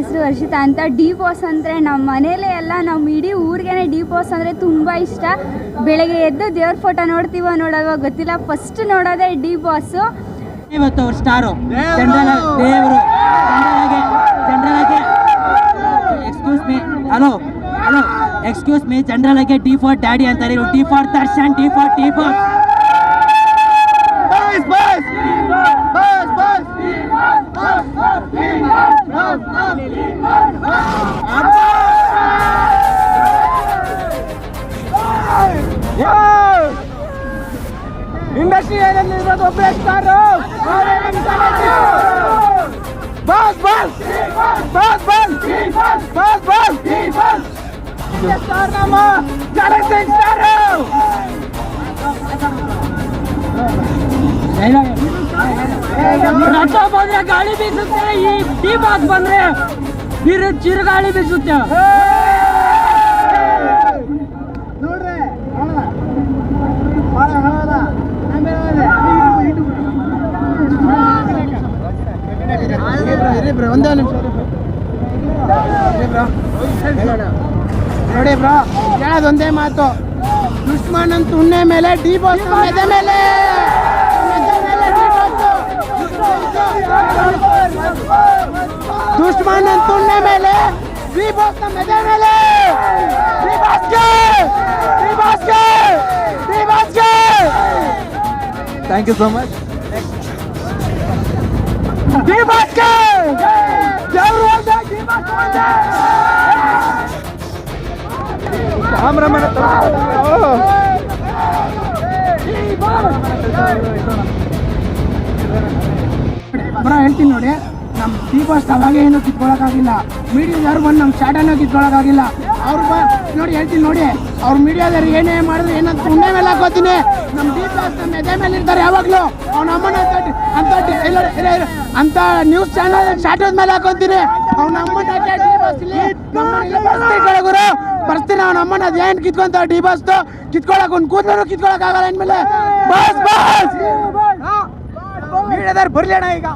ಹೆಸರು ಹರ್ಷಿತಾ ಅಂತ. D boss ಅಂದರೆ ನಮ್ಮ ಮನೇಲೇ ಎಲ್ಲ ನಮ್ಮ ಇಡೀ ಊರಿಗೆ ಡಿ ಬಾಸ್ ಅಂದರೆ ತುಂಬ ಇಷ್ಟ. ಬೆಳಗ್ಗೆ ಎದ್ದು ದೇವ್ರ ಫೋಟೋ ನೋಡ್ತೀವೋ ನೋಡಲ್ವೋ ಗೊತ್ತಿಲ್ಲ. ಫಸ್ಟ್ ನೋಡೋದೇ ಡಿ ಬಾಸು ಇವತ್ತು ಅವ್ರ ಸ್ಟಾರು ಜನರಲ್ ದೇವರು! General excuse me hello hello excuse me general ಆಗಿ ಡಿ ಫಾರ್ ಡ್ಯಾಡಿ ಅಂತಾರೆ. ಇವ್ರು D for Darshan D for D for. Industry ಏನಲ್ಲಿ ಇರೋದು ಒಬ್ಬರೇ star bus bus bus bus bus bus star ನಮ್ಮ ಜಾನಕಿಂಗ್ ಸ್ಟಾರ್ ರಥ ಬಂದ್ರೆ ಗಾಳಿ ಬೀಸುತ್ತೆ ಈ ಡಿ ಬಾಸ್ ಬಂದ್ರೆ ಬಿರು ಚಿರುಗಾಳಿ ಬೀಸುತ್ತೆ ಇರಿ ಬ್ರೋ ಒಂದೇ ನಿಮಿಷ ನೋಡಿ ಬ್ರೋ ಹೇಳೋದು ಒಂದೇ ಮಾತು ದುಶ್ಮನ್ ಅಂತ ಉಣ್ಣೆ ಮೇಲೆ ಡಿ ಬಾಸ್ ಮೆದೆ ಮೇಲೆ ಮೆದೆ ಮೇಲೆ ಡಿ ಬಾಸ್. ದುಶ್ಮನ್ ಅಂತ ಉಣ್ಣೆ ಮೇಲೆ ಡಿ ಬಾಸ್ ಮೆದೆ ಮೇಲೆ D ಬಾಸ್ಗೆ D ಬಾಸ್ಗೆ D ಬಾಸ್ಗೆ thank you so much cameraman ಬರ ಹೇಳ್ತೀನಿ ನೋಡಿ ನಮ್ಮ ದೀಪಾಸ್ ಅವಾಗೇ ಏನು ಕಿತ್ಕೊಳಕ್ಕಾಗಿಲ್ಲ. ಮೀಡಿಯಾದವ್ರು ಬಂದು ನಮ್ಮ ಶಾಟನ್ನು ಕಿತ್ಕೊಳಕ್ಕಾಗಿಲ್ಲ. ಅವ್ರು ಬ ನೋಡಿ ಹೇಳ್ತೀನಿ ನೋಡಿ, ಅವ್ರ ಮೀಡಿಯಾದವ್ರು ಏನೇ ಮಾಡಿದ್ರು ಏನಂತ ಉಣ್ಣೆ ಮೇಲೆ ಹಾಕೋತೀನಿ. ನಮ್ಮ ದೀಪಾಸ್ ನಮ್ಮ ಎದೆ ಮೇಲೆ ಇರ್ತಾರೆ ಯಾವಾಗಲೂ. ಅವ್ನ ಅಮ್ಮನ ಅಂತ ಅಂತ ನ್ಯೂಸ್ ಚಾನಲ್ ಶಾಟದ ಮೇಲೆ ಹಾಕೊಂತೀನಿ. ಗುರು ಬರ್ತೀನಿ ಅವ್ನ ಅಮ್ಮನ ಅದೇನ್ ಕಿತ್ಕೊಂತ ಡಿ ಬಸ್ ಕಿತ್ಕೊಳಕ್ ಒಂದು ಕೂದಲು ಕಿತ್ಕೊಳಕ್ ಆಗಲ್ಲ ಅಂದ್ಮೇಲೆ ಬಸ್ ಬಸ್ ಮೀಡಿಯಾದವ್ರು ಬರ್ಲಿ ಅಣ್ಣ ಈಗ